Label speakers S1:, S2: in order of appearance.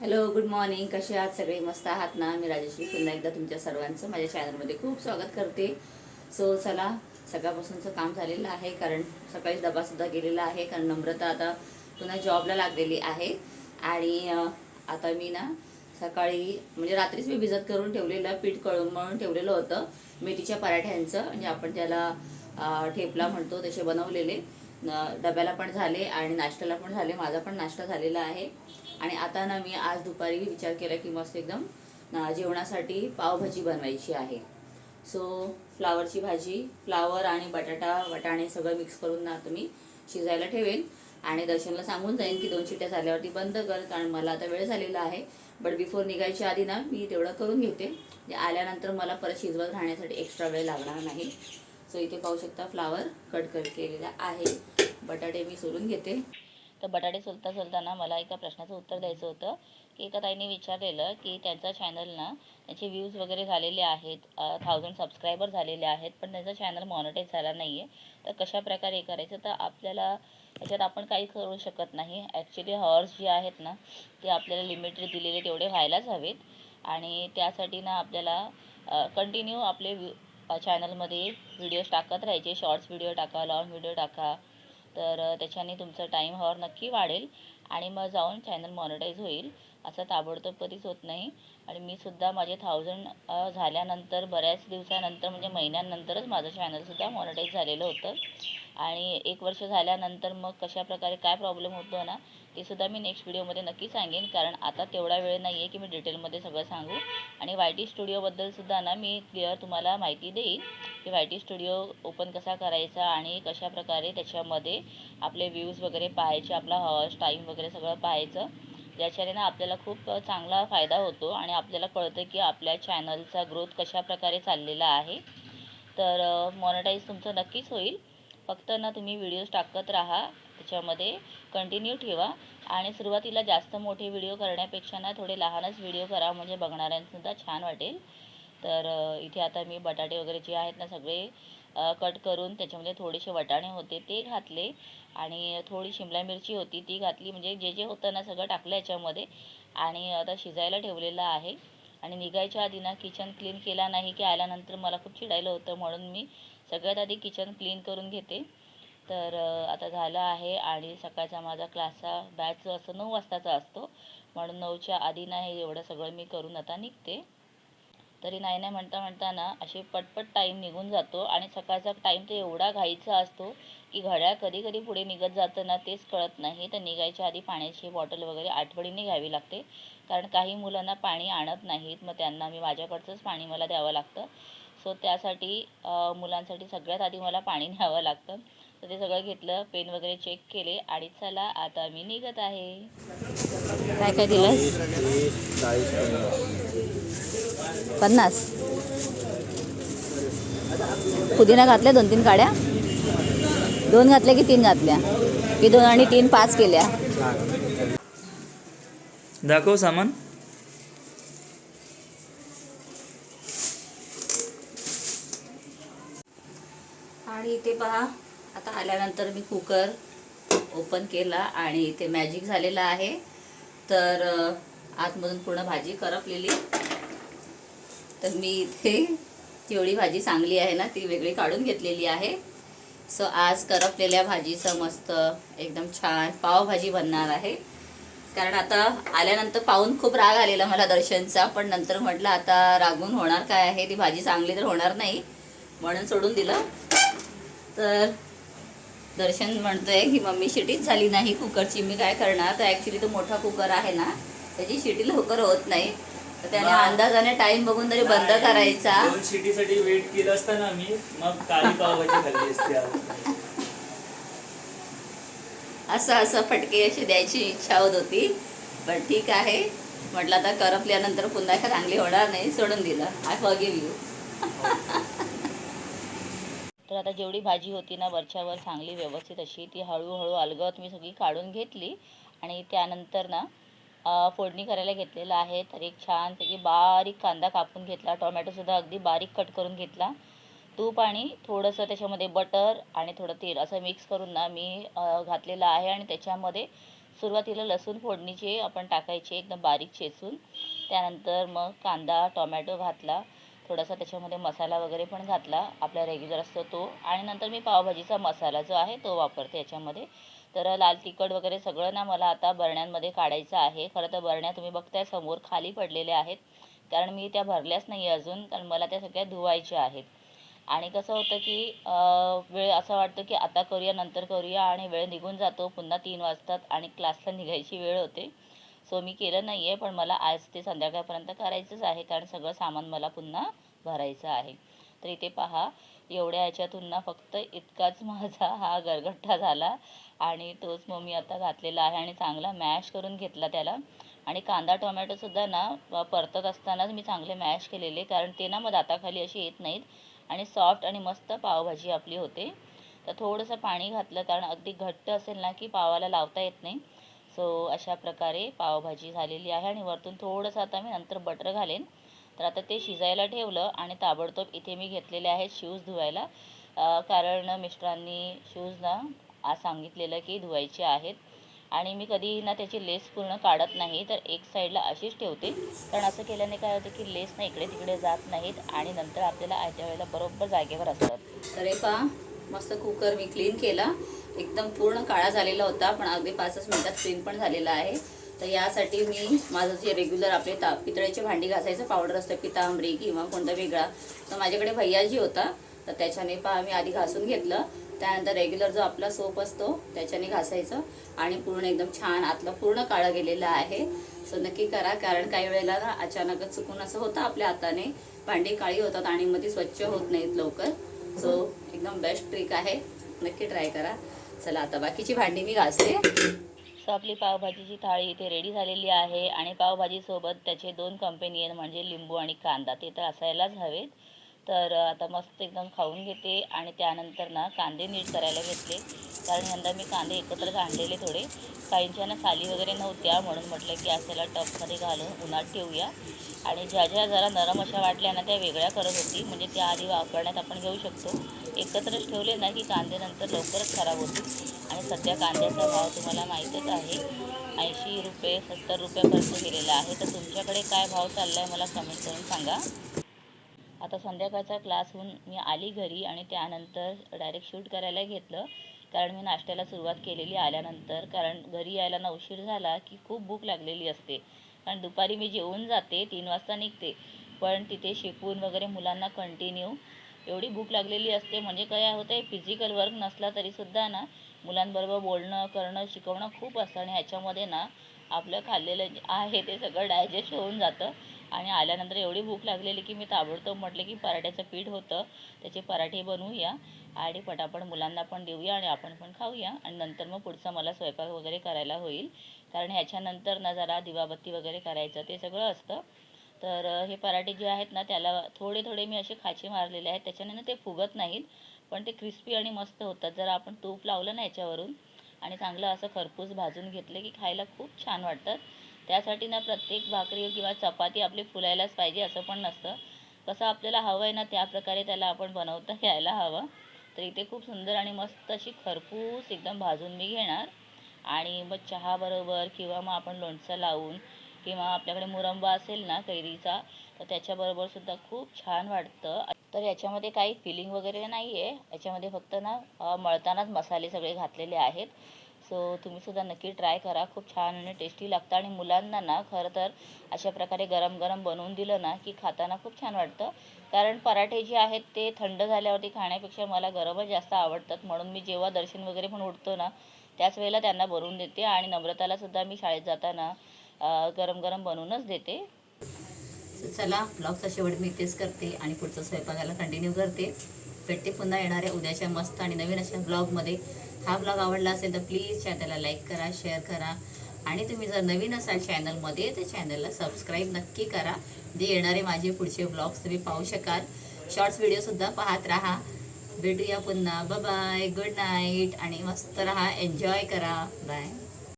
S1: Hello good morning कसे आहात? सगळे मस्त आहात ना? मी राजेश्री पुन्हा एकदा तुमच्या सर्वांचं माझ्या चॅनलमध्ये खूप स्वागत करते. सो चला सकाळपासूनचं काम झालेलं आहे कारण सकाळी डबासुद्धा गेलेला आहे कारण नम्रता आता पुन्हा जॉबला लागलेली आहे. आणि आता मी ना सकाळी म्हणजे रात्रीच मी भिजत करून ठेवलेलं पीठ कळून मळून ठेवलेलं होतं मेथीच्या पराठ्यांचं. म्हणजे आपण ज्याला ठेपला म्हणतो तसे बनवलेले. डब्याला पण झाले आणि नाश्त्याला पण झाले. माझा पण नाश्ता झालेला आहे. आणि आता ना मी आज दुपारी विचार केला की मस्त एकदम ना जेवणासाठी पावभाजी बनवायची आहे. सो फ्लावरची भाजी फ्लावर आणि बटाटा वटाणे सगळं मिक्स करून ना तुम्ही शिजायला ठेवेन. आणि दर्शनला सांगून जाईन की दोन शिट्ट्या झाल्यावरती बंद कर कारण मला आता वेळ झालेला आहे. बट बिफोर निघायच्या आधी ना मी तेवढं करून घेते. म्हणजे आल्यानंतर मला परत शिजवत राहण्यासाठी एक्स्ट्रा वेळ लागणार नाही. सो इथे पाहू शकता फ्लावर कट कट केलेला आहे. बटाटे मी सोलून घेते.
S2: तर बटाटे सोलता सोलताना मला एका प्रश्नाचं उत्तर द्यायचं होतं की एका ताईने विचारलेलं की त्यांचा चॅनल ना त्याचे व्ह्यूज वगैरे झालेले आहेत थाउजंड सबस्क्रायबर झालेले आहेत पण त्यांचा चॅनल मॉनिटाईज झाला नाही आहे तर कशाप्रकारे हे करायचं? तर आपल्याला याच्यात आपण काही करू शकत नाही. ॲक्च्युली हॉर्स जे आहेत ना ते आपल्याला लिमिटेड दिलेले तेवढे व्हायलाच हवेत. आणि त्यासाठी ना आपल्याला कंटिन्यू आपले व्ह्यू चॅनलमध्ये व्हिडिओज टाकत राहायचे. शॉर्ट्स व्हिडिओ टाका लॉंग व्हिडिओ टाका. तर त्याच्याने तुमचं टाईम हॉर नक्की वाढेल आणि मग जाऊन चॅनल मॉनिटाईज होईल असं ताबडतोब कधीच होत नाही. आणि मी सुद्धा माझे थाउजंड झाल्यानंतर बऱ्याच दिवसानंतर म्हणजे महिन्यानंतरच माझं चॅनलसुद्धा मॉनिटाईज झालेलं होतं. आणि एक वर्ष झाल्यानंतर मग कशाप्रकारे काय प्रॉब्लेम होतो ना ते सुद्धा मी नेक्स्ट व्हिडिओमध्ये नक्की सांगेन. कारण आता तेवढा वेळ नाही आहे की मी डिटेलमध्ये सगळं सांगू. आणि वाय टी स्टुडिओबद्दल सुद्धा ना मी क्लिअर तुम्हाला माहिती देईन की वाय टी स्टुडिओ ओपन कसा करायचा आणि कशा प्रकारे त्याच्यामध्ये आपले व्ह्यूज वगैरे पाहायचे आपला हॉर्स टाईम वगैरे सगळं पाहायचं. ज्याच्याने ना आपल्याला खूप चांगला फायदा होतो आणि आपल्याला कळतं की आपल्या चॅनलचा ग्रोथ कशा प्रकारे चाललेला आहे. तर मॉनिटाईज तुमचं नक्कीच होईल. फक्त ना तुम्ही व्हिडिओज टाकत राहा. त्याच्यामध्ये कंटिन्यू ठेवा. आणि सुरुवातीला जास्त मोठे व्हिडिओ करण्यापेक्षा ना थोडे लहानच व्हिडिओ करा. म्हणजे बघणाऱ्यांसुद्धा छान वाटेल. तर इथे आता मी बटाटे वगैरे जे आहेत ना सगळे कट करून त्याच्यामध्ये थोडेसे वटाणे होते ते घातले. आणि थोडी शिमला मिरची होती ती घातली. म्हणजे जे जे होतं ना सगळं टाकलं याच्यामध्ये. आणि आता शिजायला ठेवलेलं आहे. आणि निघायच्या आधी ना किचन क्लीन केला नाही की आल्यानंतर मला खूप चिडायलं होतं म्हणून मी सगळ्यात आधी किचन क्लीन करून घेते. तर आता झालं आहे आणि सकाळचा माझा क्लासचा बॅच असं नऊ वाजताचा असतो. म्हणून नऊच्या आधी नाही एवढं सगळं मी करून आता निघते. तरी नाही नाही म्हणता म्हणता ना असे पटपट टाईम निघून जातो आणि सकाळचा टाईम तर एवढा घाईचा असतो की घड्याळ कधी कधी पुढे निघत जातं ना तेच कळत नाही. तर निघायच्या आधी पाण्याची बॉटल वगैरे आठवणीने घ्यावी लागते. कारण काही मुलांना पाणी आणत नाहीत मग त्यांना मी माझ्याकडचंच पाणी मला द्यावं लागतं. सो त्यासाठी मुलांसाठी सगळ्यात आधी मला पाणी न्यावं लागतं. तर ते सगळं घेतलं पेन वगैरे चेक केले आणि चला आता मी निघत आहे.
S1: काय काय दिलंस
S3: चाळीस
S1: पन्नास. पुदिना घातल्या दोन तीन काड्या. दोन घातल्या की तीन घातल्या? की दोन आणि तीन पाच केल्या?
S3: दाखव सामान.
S1: आणि इथे पहा आता आल्यानंतर मी कुकर ओपन केला आणि इथे मॅजिक झालेला आहे. तर आतमधून पूर्ण भाजी करपलेली. तर मी इथे जेवढी भाजी चांगली आहे ना ती वेगळी काढून घेतलेली आहे. सो आज करपलेल्या भाजीचं मस्त एकदम छान पावभाजी बनणार आहे. कारण आता आल्यानंतर पाहून खूप राग आलेला मला दर्शनचा पण नंतर म्हटलं आता रागून होणार काय आहे? ती भाजी चांगली तर होणार नाही. म्हणून सोडून दिलं. तर दर्शन म्हणतोय की मम्मी शिटीच झाली नाही कुकरची. मी काय करणार? तर ॲक्च्युली तो मोठा कुकर आहे ना त्याची शिटी लवकर होत नाही. तर त्याने. अंदाजाने टाइम बघून तरी बंद करायचा.
S3: दोन शिटीसाठी वेट केलं असतं ना मी मग काळी पावभाजी खाल्ली असती आज.
S1: असं असं फटके अशी द्यायची इच्छा होत होती. पण ठीक आहे. म्हटलं आता करपल्यानंतर पुन्हा एका चांगली होणार नाही सोडून दिलं. आय फॉरगिव्ह यू
S2: तर आता जेवढी भाजी होती ना वरच्यावर चांगली व्यवस्थित अशी ती हळूहळू अलगत मी सगळी काढून घेतली. आणि त्यानंतर ना फोडणी करायला घेतलेलं आहे. तर एक छान सगळी बारीक कांदा कापून घेतला. टोमॅटोसुद्धा अगदी बारीक कट करून घेतला. तूप आणि थोडंसं त्याच्यामध्ये बटर आणि थोडं तेल असं मिक्स करून ना मी घातलेलं आहे. आणि त्याच्यामध्ये सुरुवातीला लसूण फोडणीचे आपण टाकायचे एकदम बारीक चेचून. त्यानंतर मग कांदा टोमॅटो घातला. थोडासा त्याच्यामध्ये मसाला वगैरे पण घातला आपला रेग्युलर असतो तो. आणि नंतर मी पावभाजीचा मसाला जो आहे तो वापरते याच्यामध्ये. तर लाल तिखट वगैरे सगळं ना मला आता बरण्यांमध्ये काढायचं आहे. खरं तर बरण्या तुम्ही बघताय समोर खाली पडलेल्या आहेत. कारण मी त्या भरल्याच नाही अजून कारण मला त्या सगळ्या धुवायच्या आहेत. आणि कसं होतं की वेळ असं वाटतं की आता करूया नंतर करूया आणि वेळ निघून जातो. पुन्हा तीन वाजतात आणि क्लासला निघायची वेळ होते. सो मी केलं नाही आहे पण मला आज ते संध्याकाळपर्यंत करायचंच आहे कारण सगळं सामान मला पुन्हा भरायचं आहे. तर इथे पहा एवढ्या ह्याच्यातून ना फक्त इतकाच माझा हा गरगट्टा झाला आणि तोच मग मी आता घातलेला आहे आणि चांगला मॅश करून घेतला त्याला. आणि कांदा टोमॅटोसुद्धा ना परतत असतानाच मी चांगले मॅश केलेले कारण ते ना मग दाताखाली अशी येत नाहीत आणि सॉफ्ट आणि मस्त पावभाजी आपली होते. तर थोडंसं पाणी घातलं कारण अगदी घट्ट असेल ना की पावाला लावता येत नाही. सो अशा प्रकारे पावभाजी झालेली आहे आणि वरतून थोडंसं आता मी नंतर बटर घालेन. तर आता ते शिजायला ठेवलं आणि ताबडतोब इथे मी घेतलेले आहेत शूज धुवायला. कारण मिस्टरांनी शूज ना आज सांगितलेलं की धुवायचे आहेत. आणि मी कधी ना त्याची लेस पूर्ण काढत नाही तर एक साईडला अशीच ठेवते. कारण असं केल्याने काय होतं की लेस ना इकडे तिकडे जात नाहीत आणि नंतर आपल्याला आयत्या वेळेला बरोबर जागेवर असतात.
S1: तर हे पहा. मस्त कुकर मी क्लीन केला. एकदम पूर्ण काळा झालेला होता पण अगदी पाचच मिनटात क्लीन पण झालेला आहे. तर यासाठी मी माझं जे रेग्युलर आपले ता पितळेची भांडी घासायचं पावडर असतं पितांबरी किंवा कोणता वेगळा. तर माझ्याकडे भैयाजी होता तर त्याच्याने पहा मी आधी घासून घेतलं. त्यानंतर रेग्युलर जो आपला सोप असतो त्याच्याने घासायचं. आणि पूर्ण एकदम छान आतलं पूर्ण काळं गेलेलं आहे. सो नक्की करा कारण काही वेळेला ना अचानकच चुकून असं होतं आपल्या हाताने. भांडी काळी होतात आणि मग ती स्वच्छ होत नाहीत लवकर. सो एकदम बेस्ट ट्रिक आहे. नक्की ट्राय करा. चला आता बाकीची भांडी मी घासते.
S2: सो आपली पावभाजीची थाळी इथे रेडी झालेली आहे. आणि पावभाजीसोबत त्याचे दोन कंपेनियन म्हणजे लिंबू आणि कांदा ते तर असायलाच हवेत. तर आता मस्त एकदम खाऊन घेते आणि त्यानंतर ना कांदे नीट करायला घेतले. कारण यंदा मी कांदे एकत्रच आणलेले थोडे. काहींच्या ना साली वगैरे नव्हत्या म्हणून म्हटलं की असायला टपमध्ये घालून उन्हात ठेवूया. आणि ज्या ज्या जरा नरम अशा वाटल्या ना त्या वेगळ्या करत होती. म्हणजे त्या आधी वापरण्यात आपण घेऊ शकतो. एकत्रच ठेवले ना की कांदे नंतर लवकरच खराब होतील. आणि सध्या कांद्याचा भाव तुम्हाला माहीतच आहे. ऐंशी रुपये सत्तर रुपयापर्यंत गेलेला आहे. तर तुमच्याकडे काय भाव चालला आहे मला कमेंट करून सांगा. आता संध्याकाळचा क्लास होऊन मी आली घरी आणि त्यानंतर डायरेक्ट शूट करायला घेतलं. कारण मी नाश्त्याला सुरुवात केलेली आल्यानंतर कारण घरी यायला ना उशीर झाला की खूप भूक लागलेली असते. कारण दुपारी मी जेवून जाते तीन वाजता निघते. पण तिथे शिकवून वगैरे मुलांना कंटिन्यू एवढी भूक लागलेली असते. म्हणजे काय होतं आहे फिजिकल वर्क नसला तरीसुद्धा ना मुलांबरोबर बोलणं करणं शिकवणं खूप असतं. आणि ह्याच्यामध्ये ना आपलं खाल्लेलं जे आहे ते सगळं डायजेस्ट होऊन जातं. आणि आल्यानंतर एवढी भूक लागलेली की मी ताबडतोब म्हटले की पराठ्याचं पीठ होतं त्याचे पराठे बनवूया आणि पटापट मुलांना पण देऊया आणि आपण पण खाऊया. आणि नंतर मग पुढचा मला स्वयंपाक वगैरे करायला होईल. कारण ह्याच्यानंतर ना जरा दिवाबत्ती वगैरे करायचं ते सगळं असतं. तर हे पराठे जे आहेत ना त्याला थोडे थोडे मी असे खाचे मारलेले आहेत. त्याच्याने ना ते फुगत नाहीत पण ते क्रिस्पी आणि मस्त होतात. जर आपण तूप लावलं ना याच्यावरून आणि चांगलं असं खरपूस भाजून घेतलं की खायला खूप छान वाटतात त्यासाठी ना प्रत्येक भाकरी किंवा चपाती आपली फुलायलाच पाहिजे असं पण नसतं. कसं आपल्याला हवं आहे ना त्या प्रकारे त्याला आपण बनवता यायला हवं. तर इथे खूप सुंदर आणि मस्त अशी खरपूस एकदम भाजून मी घेणार. आणि मग चहाबरोबर किंवा मग आपण लोणचं लावून किंवा आपल्याकडे मुरंबा असेल ना कैरीचा तर त्याच्याबरोबर सुद्धा खूप छान वाटतं. तर याच्यामध्ये काही फिलिंग वगैरे नाही आहे याच्यामध्ये फक्त ना मळतानाच मसाले सगळे घातलेले आहेत. सो तुम्ही सुद्धा नक्की ट्राय करा. खूप छान आणि टेस्टी लागतं आणि मुलांना ना खरं तर अशा प्रकारे गरम गरम बनवून दिलं ना की खाताना खूप छान वाटतं. कारण पराठे जे आहेत ते थंड झाल्यावरती खाण्यापेक्षा मला गरमच जास्त आवडतात. म्हणून मी जेव्हा दर्शन वगैरे पण उठतो ना त्याच वेळेला त्यांना बनवून देते आणि नम्रताला सुद्धा मी शाळेत जाताना गरम गरम बनवूनच देते.
S1: चला ब्लॉगचा शेवट मी इथेच करते आणि पुढचं स्वयंपाकाला कंटिन्यू करते. भेटते पुन्हा येणाऱ्या उद्याच्या मस्त आणि नवीन अशा ब्लॉगमध्ये हा ब्लॉग आवडला असेल तर प्लीज चॅनलला लाईक करा शेअर करा. आणि तुम्ही जर नवीन असाल चॅनलमध्ये तर चॅनलला सबस्क्राईब नक्की करा. जे येणारे माझे पुढचे ब्लॉग्स तुम्ही पाहू शकाल. शॉर्ट्स व्हिडिओसुद्धा पाहत राहा. भेटूया पुन्हा. बाय गुड नाईट आणि मस्त राहा. एन्जॉय करा. बाय